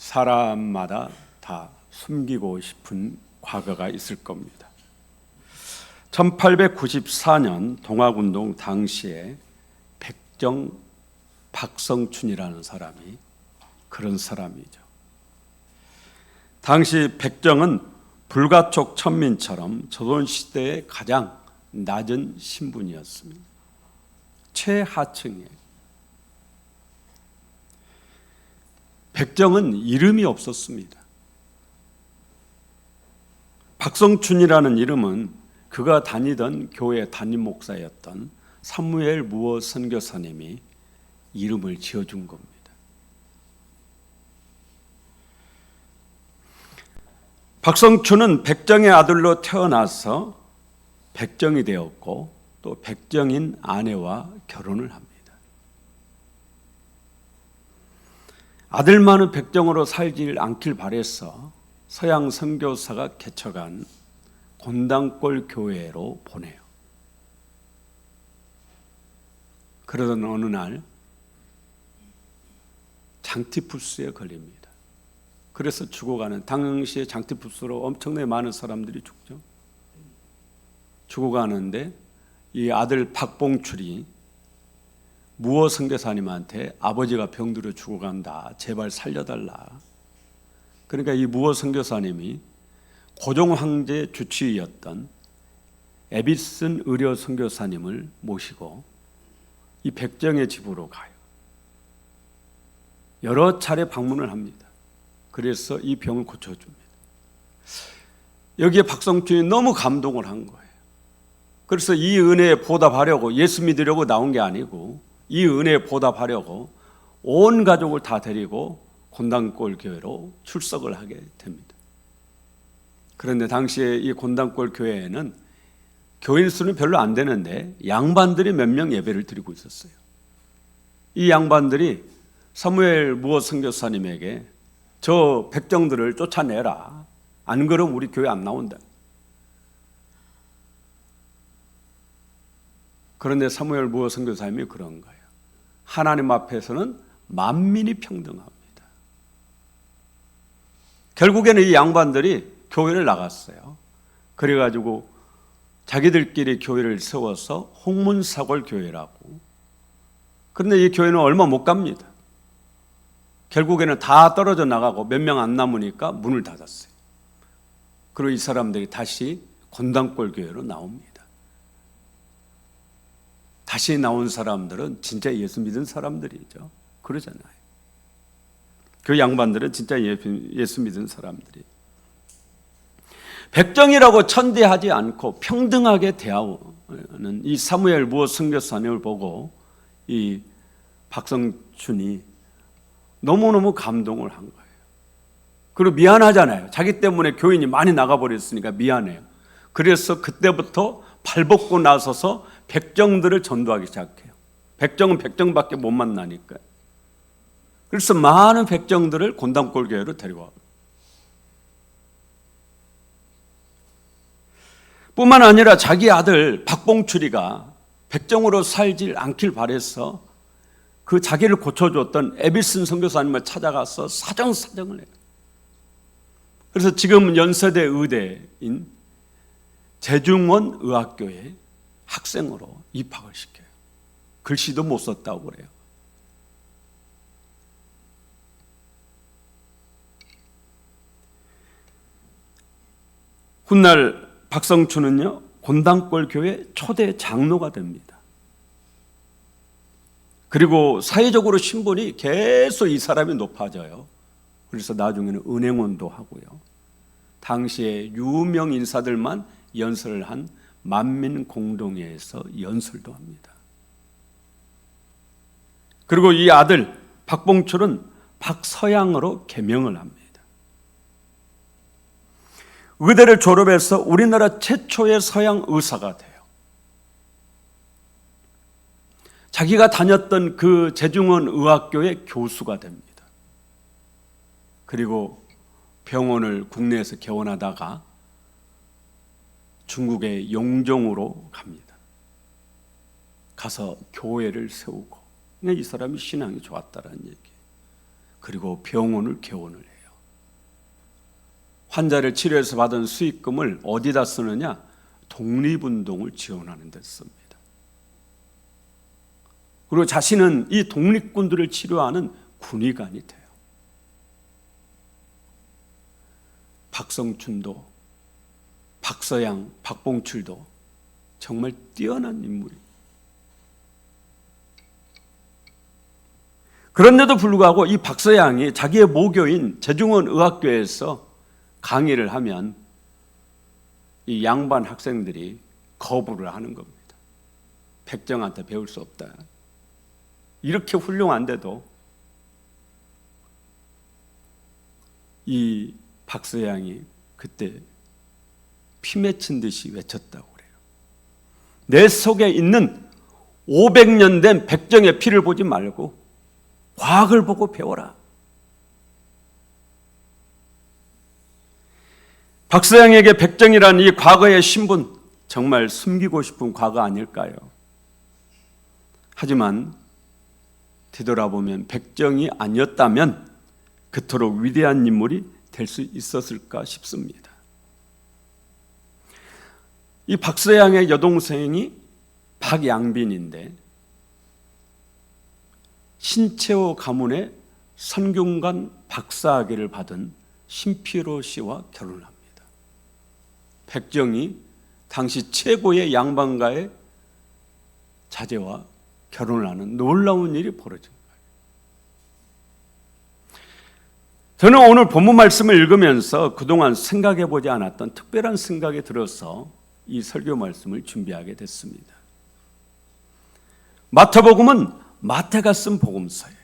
사람마다 다 숨기고 싶은 과거가 있을 겁니다. 1894년 동학운동 당시에 백정 박성춘이라는 사람이 그런 사람이죠. 당시 백정은 불가촉 천민처럼 조선시대의 가장 낮은 신분이었습니다. 최하층에 백정은 이름이 없었습니다. 박성춘이라는 이름은 그가 다니던 교회 담임 목사였던 사무엘 무어 선교사님이 이름을 지어준 겁니다. 박성춘은 백정의 아들로 태어나서 백정이 되었고 또 백정인 아내와 결혼을 합니다. 아들만은 백정으로 살지 않길 바랬어 서양 선교사가 개척한 곤당골 교회로 보내요. 그러던 어느 날 장티푸스에 걸립니다. 그래서 죽어가는 당시에 장티푸스로 엄청나게 많은 사람들이 죽죠. 죽어가는데 이 아들 박봉출이 무어 선교사님한테 아버지가 병들어 죽어간다. 제발 살려달라. 그러니까 이 무어 선교사님이 고종 황제 주치의였던 에비슨 의료 선교사님을 모시고 이 백정의 집으로 가요. 여러 차례 방문을 합니다. 그래서 이 병을 고쳐줍니다. 여기에 박성춘이 너무 감동을 한 거예요. 그래서 이 은혜에 보답하려고 예수 믿으려고 나온 게 아니고 이 은혜에 보답하려고 온 가족을 다 데리고 곤당골 교회로 출석을 하게 됩니다. 그런데 당시에 이 곤당골 교회에는 교인 수는 별로 안 되는데 양반들이 몇 명 예배를 드리고 있었어요. 이 양반들이 사무엘 무어 선교사님에게 저 백정들을 쫓아내라. 안 그러면 우리 교회 안 나온다. 그런데 사무엘 무어 선교사님이 그런 거예요. 하나님 앞에서는 만민이 평등합니다. 결국에는 이 양반들이 교회를 나갔어요. 그래가지고 자기들끼리 교회를 세워서 홍문사골 교회라고. 그런데 이 교회는 얼마 못 갑니다. 결국에는 다 떨어져 나가고 몇 명 안 남으니까 문을 닫았어요. 그리고 이 사람들이 다시 건당골 교회로 나옵니다. 다시 나온 사람들은 진짜 예수 믿은 사람들이죠. 그러잖아요. 그 양반들은 진짜 예수 믿은 사람들이. 백정이라고 천대하지 않고 평등하게 대하는 이 사무엘 무어 선교사님을 보고 이 박성춘이 너무너무 감동을 한 거예요. 그리고 미안하잖아요. 자기 때문에 교인이 많이 나가버렸으니까 미안해요. 그래서 그때부터 발벗고 나서서 백정들을 전도하기 시작해요. 백정은 백정밖에 못 만나니까. 그래서 많은 백정들을 곤담골 교회로 데리고 뿐만 아니라 자기 아들 박봉출이가 백정으로 살질 않길 바래서 그 자기를 고쳐줬던 에비슨 선교사님을 찾아가서 사정사정을 해요. 그래서 지금 연세대 의대인 재중원 의학교에 학생으로 입학을 시켜요. 글씨도 못 썼다고 그래요. 훗날 박성춘은요 곤당골 교회 초대 장로가 됩니다. 그리고 사회적으로 신분이 계속 이 사람이 높아져요. 그래서 나중에는 은행원도 하고요. 당시에 유명 인사들만 연설을 한 만민 공동회에서 연설도 합니다. 그리고 이 아들 박봉출은 박서양으로 개명을 합니다. 의대를 졸업해서 우리나라 최초의 서양 의사가 돼요. 자기가 다녔던 그 재중원 의학교의 교수가 됩니다. 그리고 병원을 국내에서 개원하다가 중국의 용종으로 갑니다. 가서 교회를 세우고 이 사람이 신앙이 좋았다라는 얘기. 그리고 병원을 개원을 해요. 환자를 치료해서 받은 수익금을 어디다 쓰느냐? 독립운동을 지원하는 데 씁니다. 그리고 자신은 이 독립군들을 치료하는 군의관이 돼요. 박성춘도, 박서양, 박봉출도 정말 뛰어난 인물이. 그런데도 불구하고 이 박서양이 자기의 모교인 재중원 의학교에서 강의를 하면 이 양반 학생들이 거부를 하는 겁니다. 백정한테 배울 수 없다. 이렇게 훌륭한데도 이 박서양이 그때 피 맺힌 듯이 외쳤다고 그래요. 내 속에 있는 500년 된 백정의 피를 보지 말고 과학을 보고 배워라. 박서양에게 백정이란 이 과거의 신분 정말 숨기고 싶은 과거 아닐까요? 하지만 뒤돌아보면 백정이 아니었다면 그토록 위대한 인물이 될 수 있었을까 싶습니다. 이 박서양의 여동생이 박양빈인데 신채호 가문의 선경관 박사학위를 받은 신피로 씨와 결혼을 합니다. 백정이 당시 최고의 양반가의 자제와 결혼을 하는 놀라운 일이 벌어진 거예요. 저는 오늘 본문 말씀을 읽으면서 그동안 생각해 보지 않았던 특별한 생각이 들어서 이 설교 말씀을 준비하게 됐습니다. 마태복음은 마태가 쓴 복음서예요.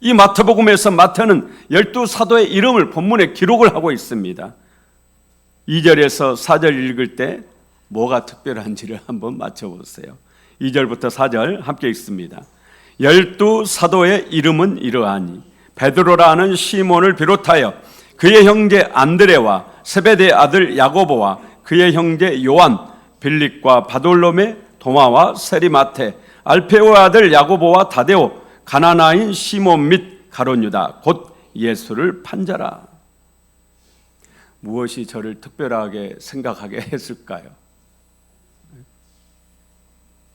이 마태복음에서 마태는 열두 사도의 이름을 본문에 기록을 하고 있습니다. 2절에서 4절 읽을 때 뭐가 특별한지를 한번 맞춰보세요. 2절부터 4절 함께 읽습니다. 열두 사도의 이름은 이러하니 베드로라는 시몬을 비롯하여 그의 형제 안드레와 세베대 아들 야고보와 그의 형제 요한 빌립과 바돌로메 도마와 세리마테 알페오의 아들 야고보와 다데오 가나나인 시몬 및 가론유다 곧 예수를 판자라 무엇이 저를 특별하게 생각하게 했을까요?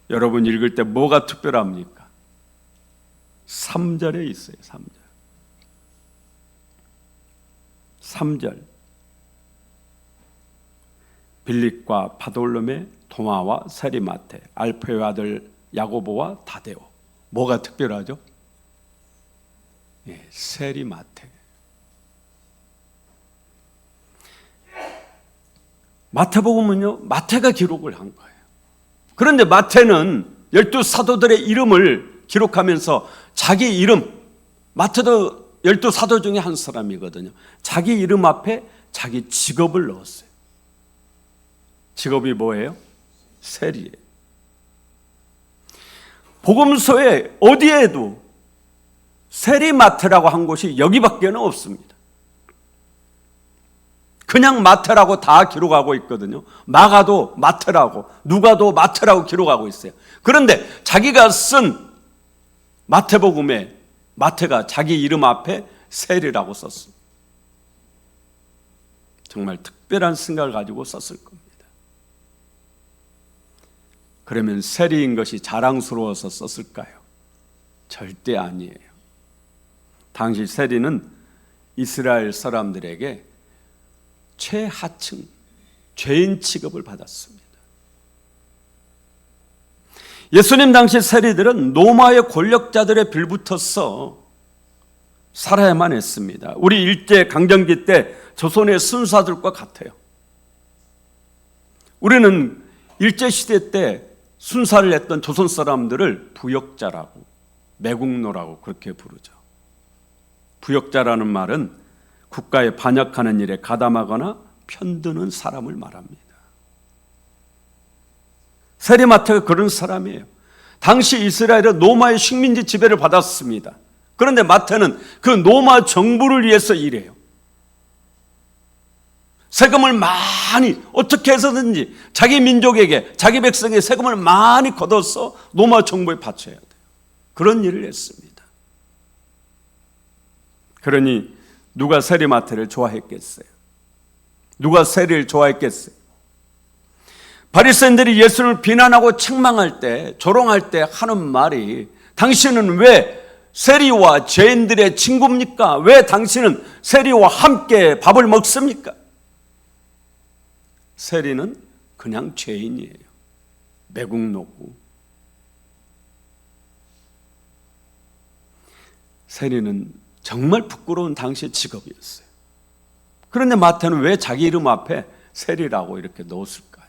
여러분 읽을 때 뭐가 특별합니까? 3절에 있어요. 3절. 3절. 빌립과 바돌롬의 도마와 세리마테, 알페의 아들 야고보와 다데오. 뭐가 특별하죠? 예, 세리마테. 마태복음은요, 마태가 기록을 한 거예요. 그런데 마태는 열두 사도들의 이름을 기록하면서 자기 이름, 마태도 열두 사도 중에 한 사람이거든요. 자기 이름 앞에 자기 직업을 넣었어요. 직업이 뭐예요? 세리예요. 복음서에 어디에도 세리마트라고 한 곳이 여기밖에 는 없습니다. 그냥 마태라고 다 기록하고 있거든요. 마가도 마태라고, 누가도 마태라고 기록하고 있어요. 그런데 자기가 쓴 마태복음에 마태가 자기 이름 앞에 세리라고 썼습니다. 정말 특별한 생각을 가지고 썼을 겁니다. 그러면 세리인 것이 자랑스러워서 썼을까요? 절대 아니에요. 당시 세리는 이스라엘 사람들에게 최하층 죄인 취급을 받았습니다. 예수님 당시 세리들은 로마의 권력자들의 빌붙어서 살아야만 했습니다. 우리 일제 강점기 때 조선의 순사들과 같아요. 우리는 일제 시대 때 순사를 했던 조선 사람들을 부역자라고 매국노라고 그렇게 부르죠. 부역자라는 말은 국가에 반역하는 일에 가담하거나 편드는 사람을 말합니다. 세리마트가 그런 사람이에요. 당시 이스라엘은 로마의 식민지 지배를 받았습니다. 그런데 마태는 그 로마 정부를 위해서 일해요. 세금을 많이 어떻게 해서든지 자기 민족에게 자기 백성에게 세금을 많이 걷어서 로마 정부에 바쳐야 돼요. 그런 일을 했습니다. 그러니 누가 세리마트를 좋아했겠어요? 누가 세리를 좋아했겠어요? 바리새인들이 예수를 비난하고 책망할 때, 조롱할 때 하는 말이 당신은 왜 세리와 죄인들의 친구입니까? 왜 당신은 세리와 함께 밥을 먹습니까? 세리는 그냥 죄인이에요. 매국노고. 세리는 정말 부끄러운 당시의 직업이었어요. 그런데 마태는 왜 자기 이름 앞에 세리라고 이렇게 넣었을까요?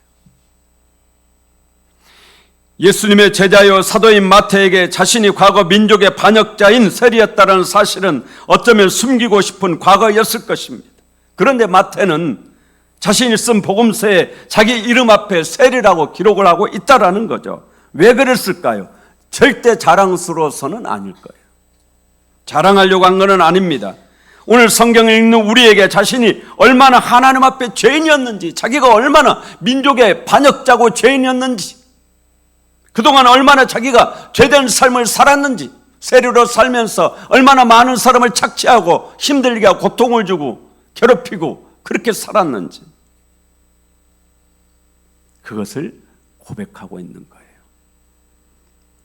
예수님의 제자요 사도인 마태에게 자신이 과거 민족의 반역자인 세리였다는 사실은 어쩌면 숨기고 싶은 과거였을 것입니다. 그런데 마태는 자신이 쓴 복음서에 자기 이름 앞에 세리라고 기록을 하고 있다라는 거죠. 왜 그랬을까요? 절대 자랑스러워서는 아닐 거예요. 자랑하려고 한 것은 아닙니다. 오늘 성경을 읽는 우리에게 자신이 얼마나 하나님 앞에 죄인이었는지, 자기가 얼마나 민족의 반역자고 죄인이었는지, 그동안 얼마나 자기가 죄된 삶을 살았는지, 세리로 살면서 얼마나 많은 사람을 착취하고 힘들게 고통을 주고 괴롭히고 그렇게 살았는지, 그것을 고백하고 있는 거예요.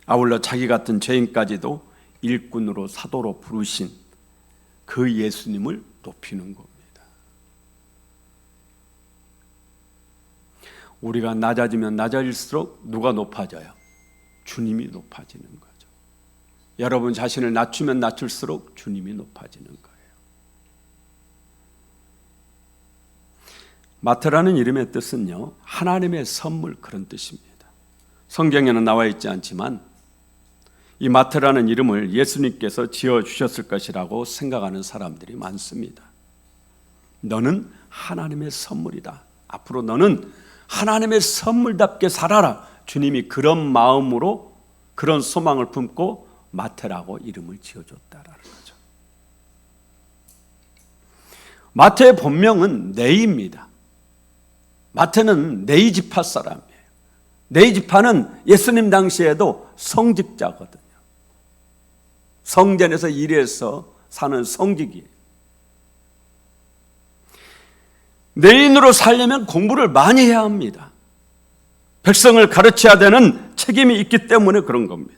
아울러 자기 같은 죄인까지도 일꾼으로 사도로 부르신 그 예수님을 높이는 겁니다. 우리가 낮아지면 낮아질수록 누가 높아져요? 주님이 높아지는 거죠. 여러분 자신을 낮추면 낮출수록 주님이 높아지는 거예요. 마트라는 이름의 뜻은요, 하나님의 선물 그런 뜻입니다. 성경에는 나와 있지 않지만 이 마트라는 이름을 예수님께서 지어 주셨을 것이라고 생각하는 사람들이 많습니다. 너는 하나님의 선물이다. 앞으로 너는 하나님의 선물답게 살아라. 주님이 그런 마음으로 그런 소망을 품고 마태라고 이름을 지어줬다라는 거죠. 마태의 본명은 네입니다. 마태는 네이 지파 사람이에요. 네이 지파는 예수님 당시에도 성직자거든요. 성전에서 일해서 사는 성직이에요. 내인으로 살려면 공부를 많이 해야 합니다. 백성을 가르쳐야 되는 책임이 있기 때문에 그런 겁니다.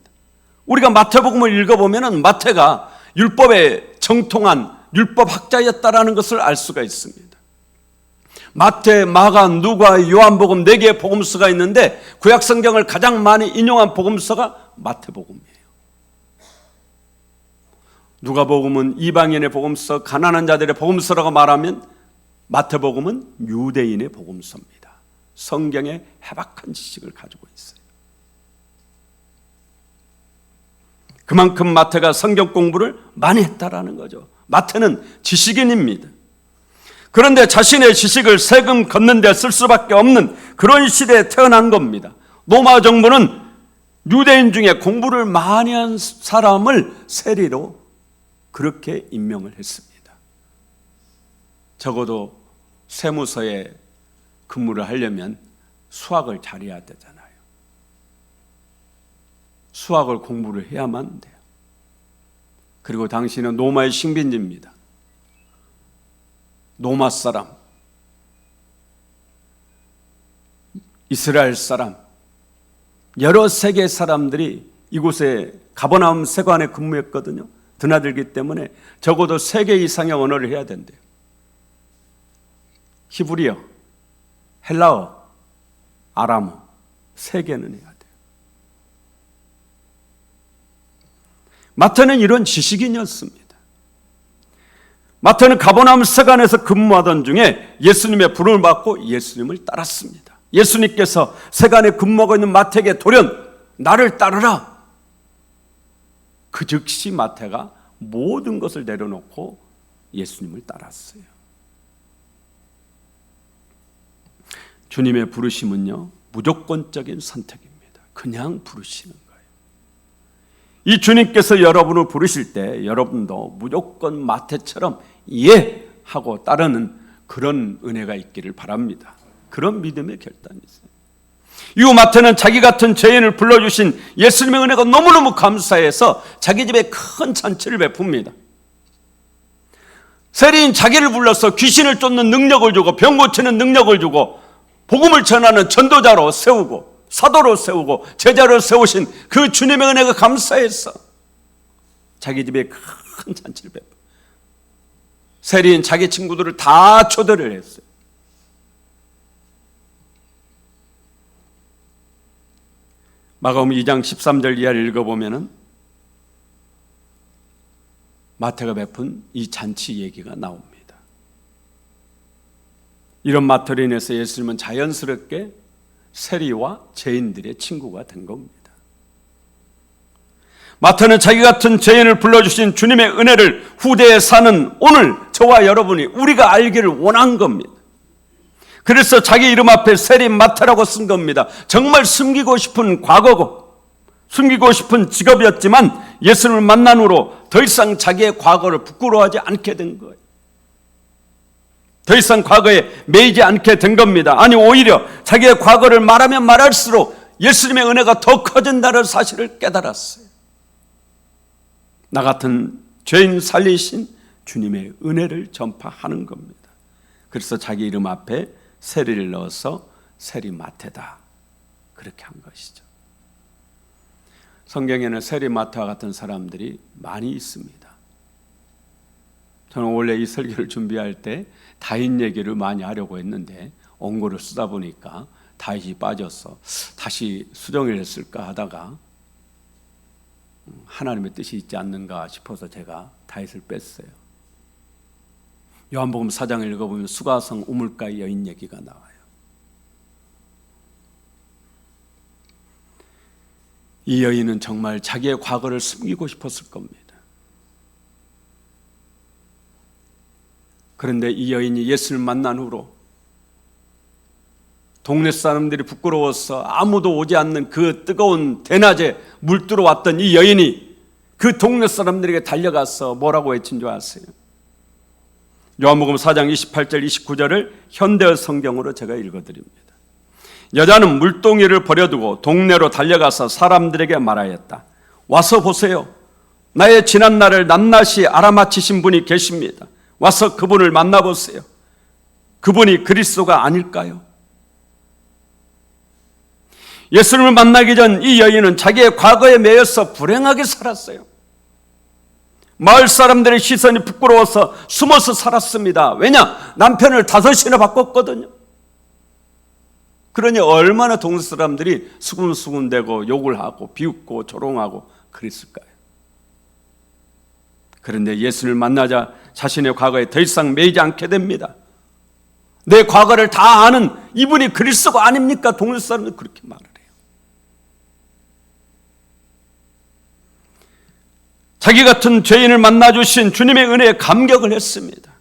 우리가 마태복음을 읽어보면 마태가 율법에 정통한 율법학자였다라는 것을 알 수가 있습니다. 마태, 마가, 누가, 요한복음 네 개의 복음서가 있는데 구약 성경을 가장 많이 인용한 복음서가 마태복음이에요. 누가복음은 이방인의 복음서, 가난한 자들의 복음서라고 말하면 마태복음은 유대인의 복음서입니다. 성경의 해박한 지식을 가지고 있어요. 그만큼 마태가 성경 공부를 많이 했다라는 거죠. 마태는 지식인입니다. 그런데 자신의 지식을 세금 걷는 데 쓸 수밖에 없는 그런 시대에 태어난 겁니다. 로마 정부는 유대인 중에 공부를 많이 한 사람을 세리로 그렇게 임명을 했습니다. 적어도 세무서에 근무를 하려면 수학을 잘해야 되잖아요. 수학을 공부를 해야만 돼요. 그리고 당신은 로마의 식민지입니다. 로마 사람, 이스라엘 사람, 여러 세계 사람들이 이곳에 가버나움 세관에 근무했거든요. 드나들기 때문에 적어도 세 개 이상의 언어를 해야 된대요. 히브리어, 헬라어, 아람어 세 개는 해야 돼요. 마태는 이런 지식인이었습니다. 마태는 가버나움 세관에서 근무하던 중에 예수님의 부름을 받고 예수님을 따랐습니다. 예수님께서 세관에 근무하고 있는 마태에게 돌연 나를 따르라. 그 즉시 마태가 모든 것을 내려놓고 예수님을 따랐어요. 주님의 부르심은요, 무조건적인 선택입니다. 그냥 부르시는. 이 주님께서 여러분을 부르실 때 여러분도 무조건 마태처럼 예! 하고 따르는 그런 은혜가 있기를 바랍니다. 그런 믿음의 결단이 있어요. 이 마태는 자기 같은 죄인을 불러주신 예수님의 은혜가 너무너무 감사해서 자기 집에 큰 잔치를 베풉니다. 세리인 자기를 불러서 귀신을 쫓는 능력을 주고 병 고치는 능력을 주고 복음을 전하는 전도자로 세우고 사도로 세우고 제자로 세우신 그 주님의 은혜가 감사해서 자기 집에 큰 잔치를 베풀 세리인 자기 친구들을 다 초대를 했어요. 마가음 2장 13절 이하를 읽어보면은 마태가 베푼 이 잔치 얘기가 나옵니다. 이런 마태로 인해서 예수님은 자연스럽게 세리와 죄인들의 친구가 된 겁니다. 마태는 자기 같은 죄인을 불러주신 주님의 은혜를 후대에 사는 오늘 저와 여러분이 우리가 알기를 원한 겁니다. 그래서 자기 이름 앞에 세리 마태라고 쓴 겁니다. 정말 숨기고 싶은 과거고 숨기고 싶은 직업이었지만 예수님을 만난 후로 더 이상 자기의 과거를 부끄러워하지 않게 된 거예요. 더 이상 과거에 매이지 않게 된 겁니다. 아니 오히려 자기의 과거를 말하면 말할수록 예수님의 은혜가 더 커진다는 사실을 깨달았어요. 나 같은 죄인 살리신 주님의 은혜를 전파하는 겁니다. 그래서 자기 이름 앞에 세리를 넣어서 세리 마태다. 그렇게 한 것이죠. 성경에는 세리 마태와 같은 사람들이 많이 있습니다. 저는 원래 이 설교를 준비할 때 다인 얘기를 많이 하려고 했는데 원고를 쓰다 보니까 다윗이 빠져서 다시 수정을 했을까 하다가 하나님의 뜻이 있지 않는가 싶어서 제가 다윗을 뺐어요. 요한복음 4장을 읽어보면 수가성 우물가 여인 얘기가 나와요. 이 여인은 정말 자기의 과거를 숨기고 싶었을 겁니다. 그런데 이 여인이 예수를 만난 후로 동네 사람들이 부끄러워서 아무도 오지 않는 그 뜨거운 대낮에 물들어 왔던 이 여인이 그 동네 사람들에게 달려가서 뭐라고 외친 줄 아세요? 요한복음 4장 28절 29절을 현대 성경으로 제가 읽어드립니다. 여자는 물동이를 버려두고 동네로 달려가서 사람들에게 말하였다. 와서 보세요. 나의 지난 날을 낱낱이 알아맞히신 분이 계십니다. 와서 그분을 만나보세요. 그분이 그리스도가 아닐까요? 예수님을 만나기 전 이 여인은 자기의 과거에 매여서 불행하게 살았어요. 마을 사람들의 시선이 부끄러워서 숨어서 살았습니다. 왜냐? 남편을 다섯이나 바꿨거든요. 그러니 얼마나 동네 사람들이 수군수군대고 욕을 하고 비웃고 조롱하고 그랬을까요? 그런데 예수를 만나자 자신의 과거에 더 이상 매이지 않게 됩니다. 내 과거를 다 아는 이분이 그리스도가 아닙니까? 동네 사람들 그렇게 말을 해요. 자기 같은 죄인을 만나 주신 주님의 은혜에 감격을 했습니다.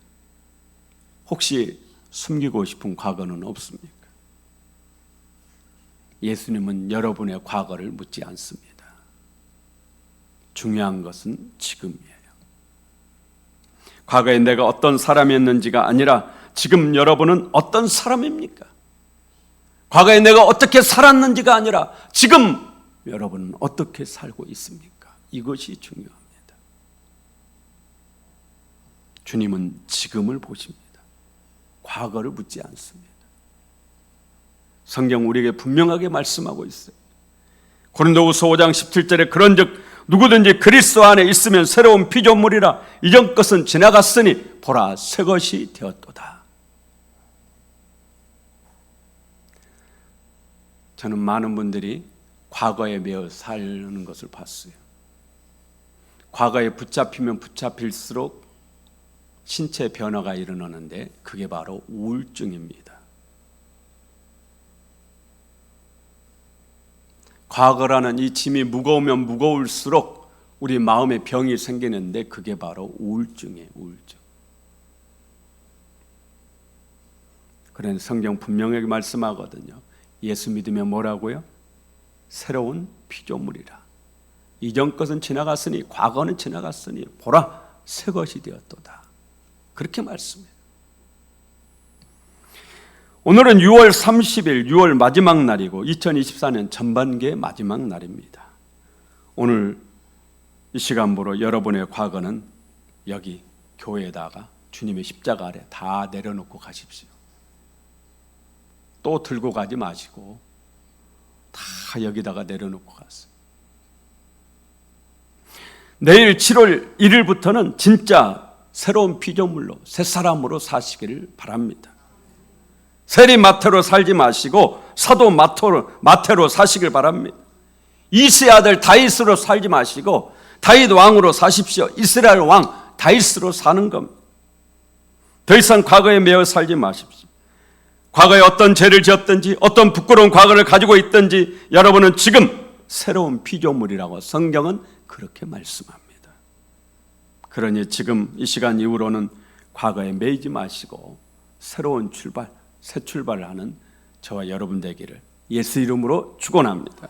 혹시 숨기고 싶은 과거는 없습니까? 예수님은 여러분의 과거를 묻지 않습니다. 중요한 것은 지금이에요. 과거에 내가 어떤 사람이었는지가 아니라 지금 여러분은 어떤 사람입니까? 과거에 내가 어떻게 살았는지가 아니라 지금 여러분은 어떻게 살고 있습니까? 이것이 중요합니다. 주님은 지금을 보십니다. 과거를 묻지 않습니다. 성경 우리에게 분명하게 말씀하고 있어요. 고린도후서 5장 17절에 그런즉 누구든지 그리스도 안에 있으면 새로운 피조물이라 이전 것은 지나갔으니 보라 새 것이 되었도다. 저는 많은 분들이 과거에 매어 살는 것을 봤어요. 과거에 붙잡히면 붙잡힐수록 신체 변화가 일어나는데 그게 바로 우울증입니다. 과거라는 이 짐이 무거우면 무거울수록 우리 마음에 병이 생기는데 그게 바로 우울증이에요, 우울증. 그런 성경 분명하게 말씀하거든요. 예수 믿으면 뭐라고요? 새로운 피조물이라. 이전 것은 지나갔으니 과거는 지나갔으니 보라 새 것이 되었도다. 그렇게 말씀해요. 오늘은 6월 30일, 6월 마지막 날이고 2024년 전반기의 마지막 날입니다. 오늘 이 시간부로 여러분의 과거는 여기 교회에다가 주님의 십자가 아래 다 내려놓고 가십시오. 또 들고 가지 마시고 다 여기다가 내려놓고 가세요. 내일 7월 1일부터는 진짜 새로운 피조물로 새 사람으로 사시기를 바랍니다. 세리 마태로 살지 마시고 사도 마태로, 마태로 사시길 바랍니다. 이세 아들 다윗으로 살지 마시고 다윗 왕으로 사십시오. 이스라엘 왕 다윗으로 사는 겁니다. 더 이상 과거에 매여 살지 마십시오. 과거에 어떤 죄를 지었든지 어떤 부끄러운 과거를 가지고 있든지 여러분은 지금 새로운 피조물이라고 성경은 그렇게 말씀합니다. 그러니 지금 이 시간 이후로는 과거에 매이지 마시고 새로운 출발, 새 출발을 하는 저와 여러분 되기를 예수 이름으로 축원합니다.